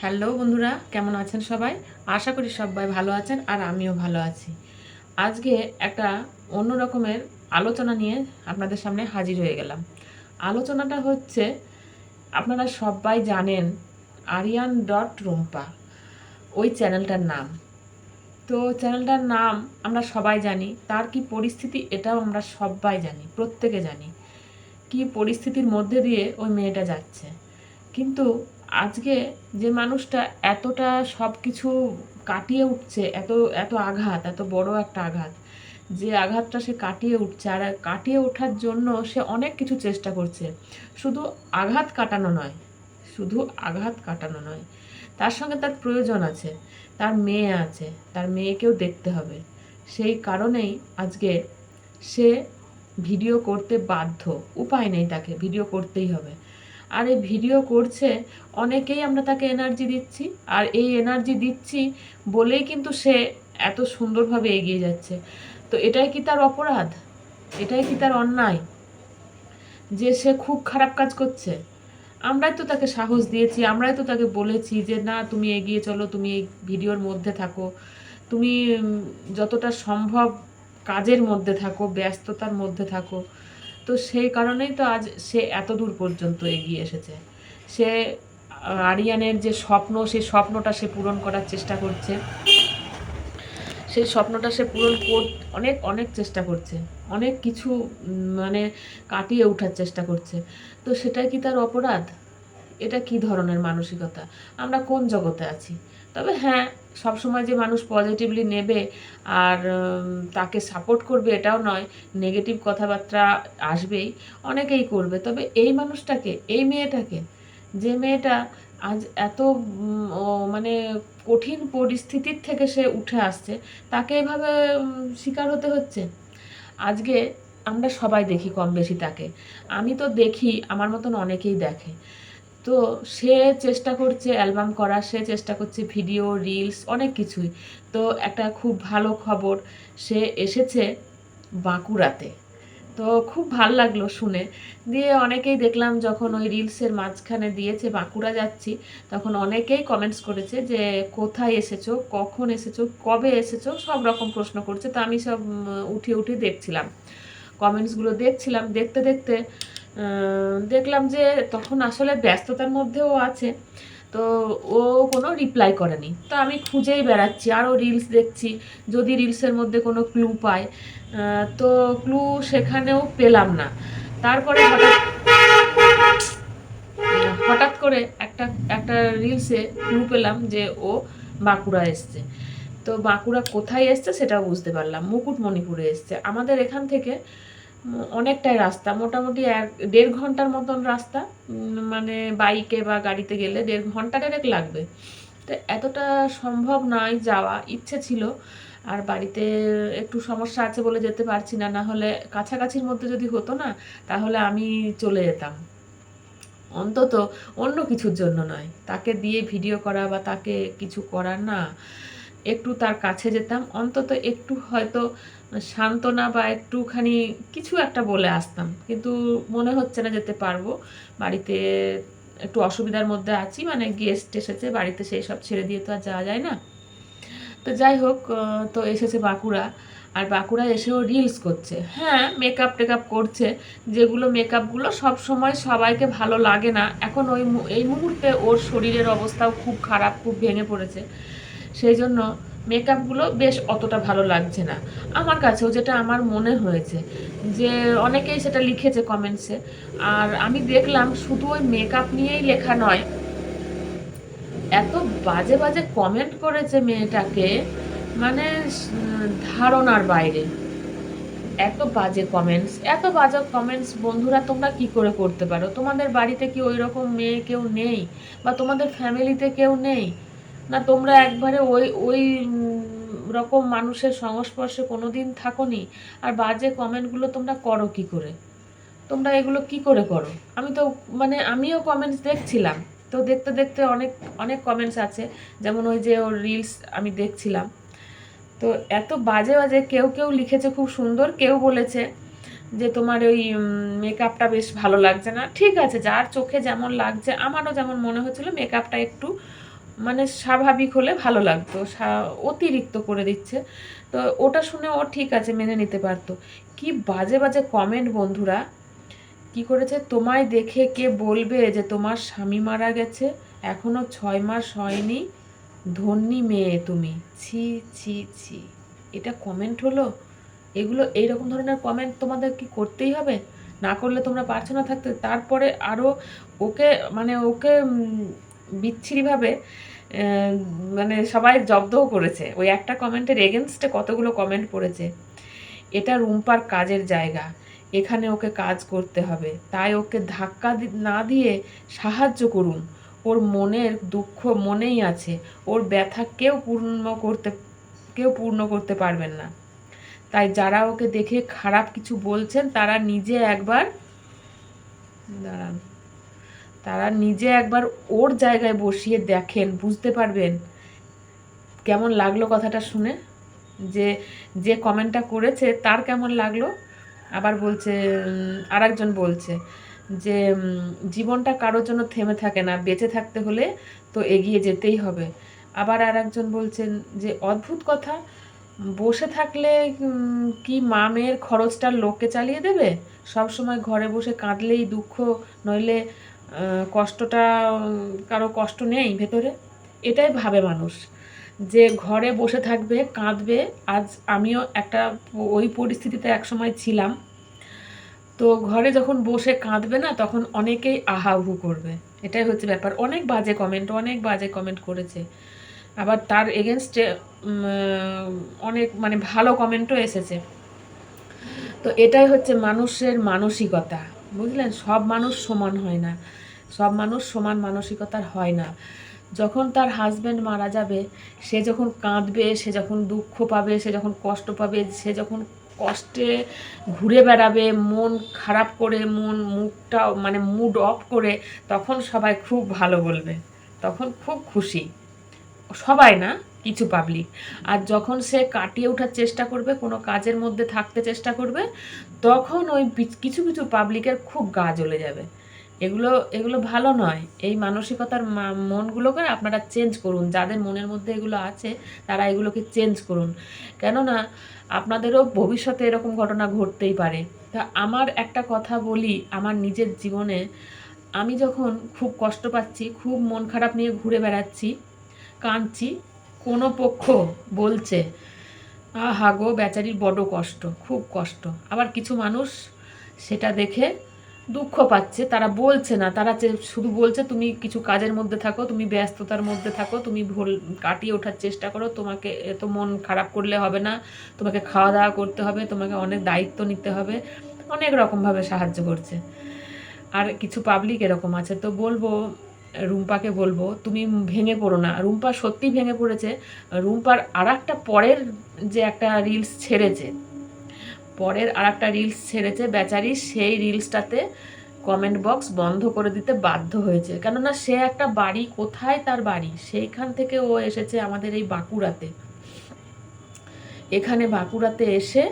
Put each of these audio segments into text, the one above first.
Hello বন্ধুরা, কেমন আছেন সবাই? আশা করি সবাই ভালো আছেন আর আমিও ভালো আছি। আজকে একটা অন্য রকমের আলোচনা নিয়ে আপনাদের সামনে হাজির হয়ে গেলাম। আলোচনাটা হচ্ছে, আপনারা সবাই জানেন আরিয়ান ডট রুম্পা, ওই চ্যানেলটার নাম। তো চ্যানেলটার নাম আমরা সবাই জানি, তার কি পরিস্থিতি এটাও আমরা সবাই জানি, প্রত্যেকে জানি। কি পরিস্থিতির মধ্যে দিয়ে ওই মেয়েটা যাচ্ছে। কিন্তু আজকে যে মানুষটা এতটা সব কিছু কাটিয়ে উঠছে, এত এত আঘাত, এত বড় একটা আঘাত, যে আঘাতটা সে কাটিয়ে উঠছে আর কাটিয়ে ওঠার জন্য সে অনেক কিছু চেষ্টা করছে। শুধু আঘাত কাটানো নয়, শুধু আঘাত কাটানো নয়, তার সঙ্গে তার প্রয়োজন আছে, তার মেয়ে আছে, তার মেয়েকেও দেখতে হবে। সেই কারণেই আজকে সে ভিডিও করতে বাধ্য, উপায় নেই তাকে, ভিডিও করতেই হবে। আর এই ভিডিও করছে, অনেকেই আমরা তাকে এনার্জি দিচ্ছি। আর এই এনার্জি দিচ্ছি বলেই কিন্তু সে এত সুন্দরভাবে এগিয়ে যাচ্ছে। তো এটাই কি তার অপরাধ? এটাই কি তার অন্যায়? যে সে খুব খারাপ কাজ করছে। আমরাই তো তাকে সাহস দিয়েছি, আমরাই তো তাকে বলেছি যে, না, তুমি এগিয়ে চলো, তুমি এই ভিডিওর মধ্যে থাকো। তুমি যতটা সম্ভব কাজের মধ্যে থাকো, ব্যস্ততার মধ্যে থাকো। তো সেই কারণেই তো আজ সে এত দূর পর্যন্ত এগিয়ে এসেছে। সে আরিয়ানের যে স্বপ্ন, সেই স্বপ্নটা সে পূরণ করার চেষ্টা করছে। সেই স্বপ্নটা সে পূরণ কর, অনেক অনেক চেষ্টা করছে। অনেক কিছু মানে কাটিয়ে ওঠার চেষ্টা করছে। তো সেটা কি তার অপরাধ? এটা কি ধরনের মানসিকতা? আমরা কোন জগতে আছি? তবে হ্যাঁ সবসময় যে মানুষ পজিটিভলি নেবে আর তাকে সাপোর্ট করবে এটাও নয় নেগেটিভ কথাবার্তা আসবেই, অনেকেই করবে। তবে এই মানুষটাকে, এই মেয়েটাকে, যে মেয়েটা আজ এত মানে কঠিন পরিস্থিতির থেকে সে উঠে আসছে, তাকে এভাবে শিকার হতে হচ্ছে? আজকে আমরা সবাই দেখি কম বেশি তাকে। আমি তো দেখি, আমার মতন অনেকেই দেখে। তো সে চেষ্টা করছে অ্যালবাম করার সে চেষ্টা করছে ভিডিও, রিলস, অনেক কিছুই। তো একটা খুব ভালো খবর, সে এসেছে বাঁকুড়াতে। তো খুব ভালো লাগল শুনে। দিয়ে অনেকেই দেখলাম যখন ওই রিলসের মাঝখানে দিয়েছে, বাঁকুড়া যাচ্ছি, তখন অনেকেই কমেন্টস করেছে যে, কোথায় এসেছ? কখন এসেছ? কবে এসেছ? সব রকম প্রশ্ন করছে। তো আমি সব উঠে উঠে দেখছিলাম। কমেন্টসগুলো দেখছিলাম। দেখতে দেখতে দেখলাম যে তখন আসলে ব্যস্ততার মধ্যেও আছে, তো ও কোনো রিপ্লাই করেনি। তো আমি খুঁজেই বেড়াচ্ছি আরও রিলস দেখছি, যদি রিলসের মধ্যে কোনো ক্লু পাই। তো ক্লু সেখানেও পেলাম না। তারপরে হঠাৎ হঠাৎ করে একটা একটা রিলসে ক্লু পেলাম যে ও বাঁকুড়া এসছে। তো বাঁকুড়া কোথায় এসছে সেটাও বুঝতে পারলাম, মুকুটমণিপুরে এসছে। আমাদের এখান থেকে অনেকটাই রাস্তা। মোটামুটি এক, দেড় ঘণ্টার মতন রাস্তা। মানে বাইকে বা গাড়িতে গেলে দেড় ঘণ্টা ডেরেক লাগবে। তো এতটা সম্ভব নয় যাওয়া। ইচ্ছে ছিল। আর বাড়িতে একটু সমস্যা আছে বলে যেতে পারছি না। না হলে কাছাকাছির মধ্যে যদি হতো না, তাহলে আমি চলে যেতাম। অন্তত অন্য কিছুর জন্য নয়। তাকে দিয়ে ভিডিও করা বা তাকে কিছু করার না। একটু তার কাছে যেতাম। অন্তত একটু হয়তো সান্ত্বনা বা একটুখানি কিছু একটা বলে আসতাম। কিন্তু মনে হচ্ছে না যেতে পারব। বাড়িতে একটু অসুবিধার মধ্যে আছি। মানে গেস্ট এসেছে। বাড়িতে সেই সব ছেড়ে দিয়ে তো আর যাওয়া যায় না। তো যাই হোক তো এসেছে বাঁকুড়া। আর বাঁকুড়া এসেও রিলস করছে। হ্যাঁ মেকআপ টেকআপ করছে। যেগুলো মেকআপগুলো সব সময় সবাইকে ভালো লাগে না। এখন ওই এই মুহূর্তে ওর শরীরের অবস্থাও খুব খারাপ, খুব ভেঙে পড়েছে। সেই জন্য মেকআপগুলো বেশ অতটা ভালো লাগছে না। আমার কাছেও যেটা আমার মনে হয়েছে যে অনেকেই সেটা লিখেছে কমেন্টসে আর আমি দেখলাম শুধু ওই মেকআপ নিয়েই লেখা নয়, এত বাজে বাজে কমেন্ট করেছে মেয়েটাকে মানে ধারণার বাইরে। এত বাজে কমেন্টস এত বাজে কমেন্টস বন্ধুরা তোমরা কি করে করতে পারো? তোমাদের বাড়িতে কি ওই রকম মেয়ে কেউ নেই? বা তোমাদের ফ্যামিলিতে কেউ নেই? না, তোমরা একবারে ওই ওই রকম মানুষের সংস্পর্শে কোনো দিন থাকোনি, আর বাজে কমেন্টগুলো তোমরা করো কি করে? তোমরা এগুলো কি করে করো? আমি তো মানে আমিও কমেন্টস দেখছিলাম, তো দেখতে দেখতে অনেক অনেক কমেন্টস আছে, যেমন ওই যে ওর রিলস আমি দেখছিলাম। তো এত বাজে বাজে কেউ কেউ লিখেছে খুব সুন্দর, কেউ বলেছে যে তোমার ওই মেকআপটা বেশ ভালো লাগছে না। ঠিক আছে, যার চোখে যেমন লাগছে, আমারও যেমন মনে হচ্ছিল মেকআপটা একটু মানে স্বাভাবিক হলে ভালো লাগতো অতিরিক্ত করে দিচ্ছে। তো ওটা শুনে ও ঠিক আছে, মেনে নিতে পারতো। কি বাজে বাজে কমেন্ট বন্ধুরা। কি করেছে? তোমায় দেখে কে বলবে যে তোমার স্বামী মারা গেছে, এখনও ছয় মাস হয়নি, ধন্যী মেয়ে তুমি। ছি ছি ছি। এটা কমেন্ট হলো? এগুলো এইরকম ধরনের কমেন্ট তোমাদের কি করতেই হবে? না করলে তোমরা পারছ না থাকতে। তারপরে আরও ওকে মানে ওকে বিচ্ছিরিভাবে মানে সবাই জব্দও করেছে। ওই একটা কমেন্টের এগেনস্টে কতগুলো কমেন্ট পড়েছে। এটা রুম্পার কাজের জায়গা। এখানে ওকে কাজ করতে হবে। তাই ওকে ধাক্কা না দিয়ে সাহায্য করুন। ওর মনের দুঃখ মনেই আছে। ওর ব্যথা কেউ পূর্ণ করতে, কেউ পূর্ণ করতে পারবেন না। তাই যারা ওকে দেখে খারাপ কিছু বলছেন, তারা নিজে একবার দাঁড়ান। তারা নিজে একবার ওর জায়গায় বসিয়ে দেখেন, বুঝতে পারবেন। কেমন লাগল কথাটা শুনে? যে যে কমেন্টটা করেছে তার কেমন লাগল? আবার বলছে আর একজন বলছে যে জীবনটা কারোর জন্য থেমে থাকে না, বেঁচে থাকতে হলে তো এগিয়ে যেতেই হবে। আবার আর একজন বলছেন যে, অদ্ভুত কথা, বসে থাকলে কি মা মেয়ের খরচটা লোককে চালিয়ে দেবে? সব সময় ঘরে বসে কাঁদলেই দুঃখ, নইলে কষ্টটা কারও কষ্ট নেই ভেতরে। এটাই ভাবে মানুষ যে ঘরে বসে থাকবে, কাঁদবে। আজ আমিও একটা ওই পরিস্থিতিতে একসময় ছিলাম। তো ঘরে যখন বসে কাঁদবে না, তখন অনেকেই আহাহু করবে। এটাই হচ্ছে ব্যাপার। অনেক বাজে কমেন্ট অনেক বাজে কমেন্ট করেছে। আবার তার এগেনস্টে অনেক মানে ভালো কমেন্টও এসেছে। তো এটাই হচ্ছে মানুষের মানসিকতা। বুঝলেন? সব মানুষ সমান হয় না। সব মানুষ সমান মানসিকতার হয় না। যখন তার হাজব্যান্ড মারা যাবে, সে যখন কাঁদবে, সে যখন দুঃখ পাবে, সে যখন কষ্ট পাবে, সে যখন কষ্টে ঘুরে বেড়াবে, মন খারাপ করে, মন মুখটা মানে মুড অফ করে, তখন সবাই খুব ভালো বলবে। তখন খুব খুশি। সবাই না? কিছু পাবলিক আর যখন সে কাটিয়ে ওঠার চেষ্টা করবে, কোনো কাজের মধ্যে থাকতে চেষ্টা করবে, তখন ওই কিছু কিছু পাবলিকের খুব গা জ্বলে যাবে। এগুলো এগুলো ভালো নয়। এই মানসিকতার মনগুলোকে আপনারা চেঞ্জ করুন। যাদের মনের মধ্যে এগুলো আছে, তারা এগুলোকে চেঞ্জ করুন। কেননা, আপনাদেরও ভবিষ্যতে এরকম ঘটনা ঘটতেই পারে। তা আমার একটা কথা বলি, আমার নিজের জীবনে। আমি যখন খুব কষ্ট পাচ্ছি, খুব মন খারাপ নিয়ে ঘুরে বেড়াচ্ছি, কাঁদছি কোনো পক্ষ বলছে, আহা গো, বেচারির বড় কষ্ট, খুব কষ্ট। আবার কিছু মানুষ সেটা দেখে দুঃখ পাচ্ছে, তারা বলছে না, তারা শুধু বলছে, তুমি কিছু কাজের মধ্যে থাকো, তুমি ব্যস্ততার মধ্যে থাকো, তুমি ভুল কাটিয়ে ওঠার চেষ্টা করো, তোমাকে এত মন খারাপ করলে হবে না, তোমাকে খাওয়া দাওয়া করতে হবে, তোমাকে অনেক দায়িত্ব নিতে হবে। অনেক রকমভাবে সাহায্য করছে। আর কিছু পাবলিক এরকম আছে। তো বলব রুম্পাকে বলব, তুমি ভেঙে পড়ো না। রুম্পা সত্যি ভেঙে পড়েছে। রুম্পার আর একটা পরের যে একটা রিলস ছেড়েছে, পরের আর একটা রিলস ছেড়েছে বেচারি, সেই রিলসটাতে কমেন্ট বক্স বন্ধ করে দিতে বাধ্য হয়েছে। কেননা সে একটা বাড়ি, কোথায় তার বাড়ি? সেইখান থেকে ও এসেছে আমাদের এই বাঁকুড়াতে। এখানে বাঁকুড়াতে এসে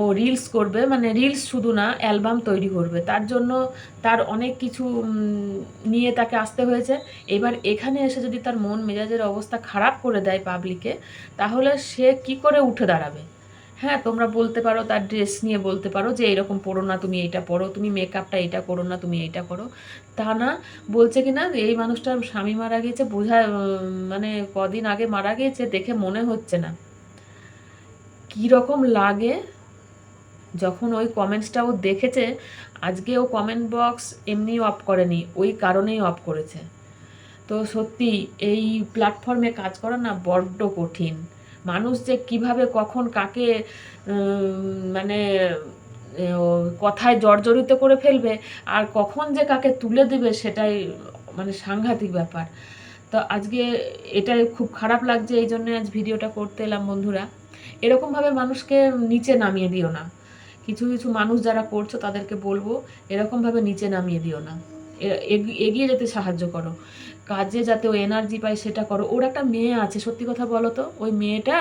ও রিলস করবে মানে রিলস শুধু না অ্যালবাম তৈরি করবে। তার জন্য তার অনেক কিছু নিয়ে তাকে আসতে হয়েছে। এবার এখানে এসে যদি তার মন মেজাজের অবস্থা খারাপ করে দেয় পাবলিকে তাহলে সে কি করে উঠে দাঁড়াবে? হ্যাঁ তোমরা বলতে পারো, তার ড্রেস নিয়ে বলতে পারো যে, এরকম পড়ো না, তুমি এইটা পড়ো, তুমি মেকআপটা এটা করো না, তুমি এইটা করো। তা না, বলছে কি না, এই মানুষটার স্বামী মারা গিয়েছে, বোঝা মানে কদিন আগে মারা গিয়েছে, দেখে মনে হচ্ছে না। কী রকম লাগে যখন ওই কমেন্টসটা ও দেখেছে, আজকে ও কমেন্ট বক্স এমনি অফ করেনি, ওই কারণেই অফ করেছে। তো সত্যি, এই প্ল্যাটফর্মে কাজ করা না বড্ড কঠিন। মানুষ যে কীভাবে কখন কাকে মানে কথায় জর্জরিত করে ফেলবে, আর কখন যে কাকে তুলে দেবে সেটাই মানে সাংঘাতিক ব্যাপার। তো আজকে এটাই খুব খারাপ লাগছে, এই জন্য আজ ভিডিওটা করতে এলাম বন্ধুরা। এরকমভাবে মানুষকে নিচে নামিয়ে দিও না। কিছু কিছু মানুষ যারা করছ তাদেরকে বলব, এরকমভাবে নিচে নামিয়ে দিও না। এগিয়ে যেতে সাহায্য করো। কাজে যাতে ও এনার্জি পায় সেটা করো। ওর একটা মেয়ে আছে, সত্যি কথা বলো তো, ওই মেয়েটা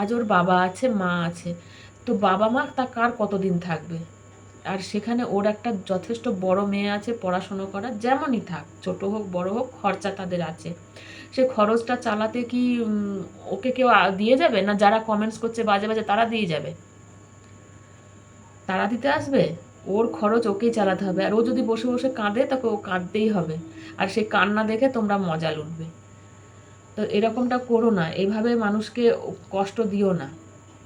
আজ ওর বাবা আছে, মা আছে। তো বাবা মা তা কার কতদিন থাকবে? আর সেখানে ওর একটা যথেষ্ট বড় মেয়ে আছে, পড়াশুনো করা যেমনই থাক, ছোট হোক, বড় হোক, খরচা তাদের আছে। সে খরচটা চালাতে কি ওকে কেউ দিয়ে যাবে? না যারা কমেন্টস করছে বাজে বাজে তারা দিয়ে যাবে? তারা দিতে আসবে? ওর খরচ ওকেই চালাতে হবে। আর ও যদি বসে বসে কাঁদে, তাকে ও কাঁদতেই হবে। আর সেই কান্না দেখে তোমরা মজা লুটবে। তো এরকমটা করো না। এইভাবে মানুষকে কষ্ট দিও না।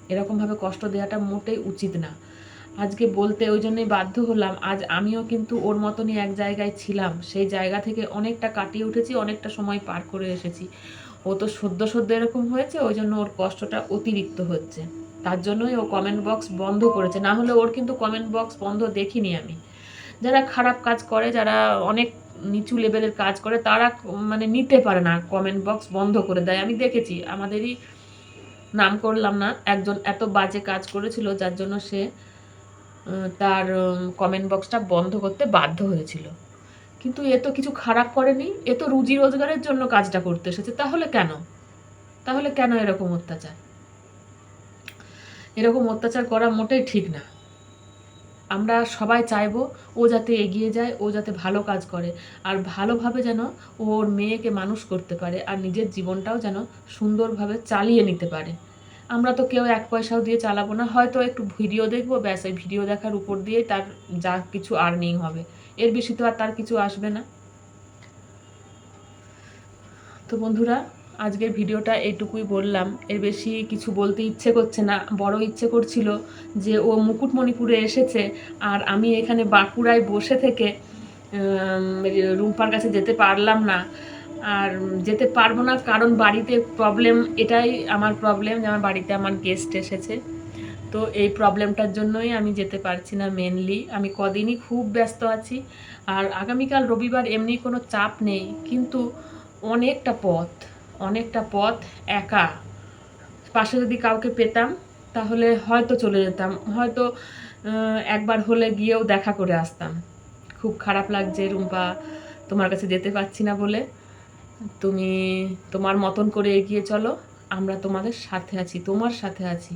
এরকমভাবে কষ্ট দেওয়াটা মোটেই উচিত না। আজকে বলতে ওই জন্যই বাধ্য হলাম। আজ আমিও কিন্তু ওর মতনই এক জায়গায় ছিলাম। সেই জায়গা থেকে অনেকটা কাটিয়ে উঠেছি, অনেকটা সময় পার করে এসেছি। ও তো সদ্য সদ্য এরকম হয়েছে, ওই জন্য ওর কষ্টটা অতিরিক্ত হচ্ছে। তার জন্যই ও কমেন্ট বক্স বন্ধ করেছে। না হলে ওর কিন্তু কমেন্ট বক্স বন্ধ দেখিনি আমি। যারা খারাপ কাজ করে, যারা অনেক নিচু লেভেলের কাজ করে, তারা মানে নিতে পারে না কমেন্ট বক্স বন্ধ করে দেয়। আমি দেখেছি, আমাদেরই নাম করলাম না, একজন এত বাজে কাজ করেছিল, যার জন্য সে তার কমেন্ট বক্সটা বন্ধ করতে বাধ্য হয়েছিল। কিন্তু এ তো কিছু খারাপ করেনি, এ তো রুজি রোজগারের জন্য কাজটা করতে এসেছে। তাহলে কেন? তাহলে কেন এরকম অত্যাচার? এরকম অত্যাচার করা মোটেই ঠিক না। আমরা সবাই চাইব ও যাতে এগিয়ে যায়, ও যাতে ভালো কাজ করে, আর ভালোভাবে যেন ওর মেয়েকে মানুষ করতে পারে, আর নিজের জীবনটাও যেন সুন্দরভাবে চালিয়ে নিতে পারে। আমরা তো কেউ এক পয়সাও দিয়ে চালাবো না, হয়তো একটু ভিডিও দেখব, ব্যাস, এই ভিডিও দেখার উপর দিয়েই তার যা কিছু আর্নিং হবে। এর বেশি তো আর তার কিছু আসবে না। তো বন্ধুরা আজকের ভিডিওটা এটুকুই বললাম। এর বেশি কিছু বলতে ইচ্ছে করছে না। বড় ইচ্ছে করছিল যে ও মুকুটমণিপুরে এসেছে আর আমি এখানে বাঁকুড়ায় বসে থেকে রুম্পার কাছে যেতে পারলাম না। আর যেতে পারব না কারণ বাড়িতে প্রবলেম এটাই আমার প্রবলেম যে আমার বাড়িতে আমার গেস্ট এসেছে। তো এই প্রবলেমটার জন্যই আমি যেতে পারছি না মেনলি আমি কদিনই খুব ব্যস্ত আছি আর আগামীকাল রবিবার এমনি কোনো চাপ নেই। কিন্তু অনেকটা পথ। অনেকটা পথ একা। পাশে যদি কাউকে পেতাম, তাহলে হয়তো চলে যেতাম। হয়তো একবার হলে গিয়েও দেখা করে আসতাম। খুব খারাপ লাগছে, রুম্পা, তোমার কাছে যেতে পারছি না বলে। তুমি তোমার মতন করে এগিয়ে চলো, আমরা তোমাদের সাথে আছি, তোমার সাথে আছি।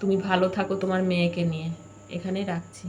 তুমি ভালো থাকো তোমার মেয়েকে নিয়ে। এখানেই রাখছি।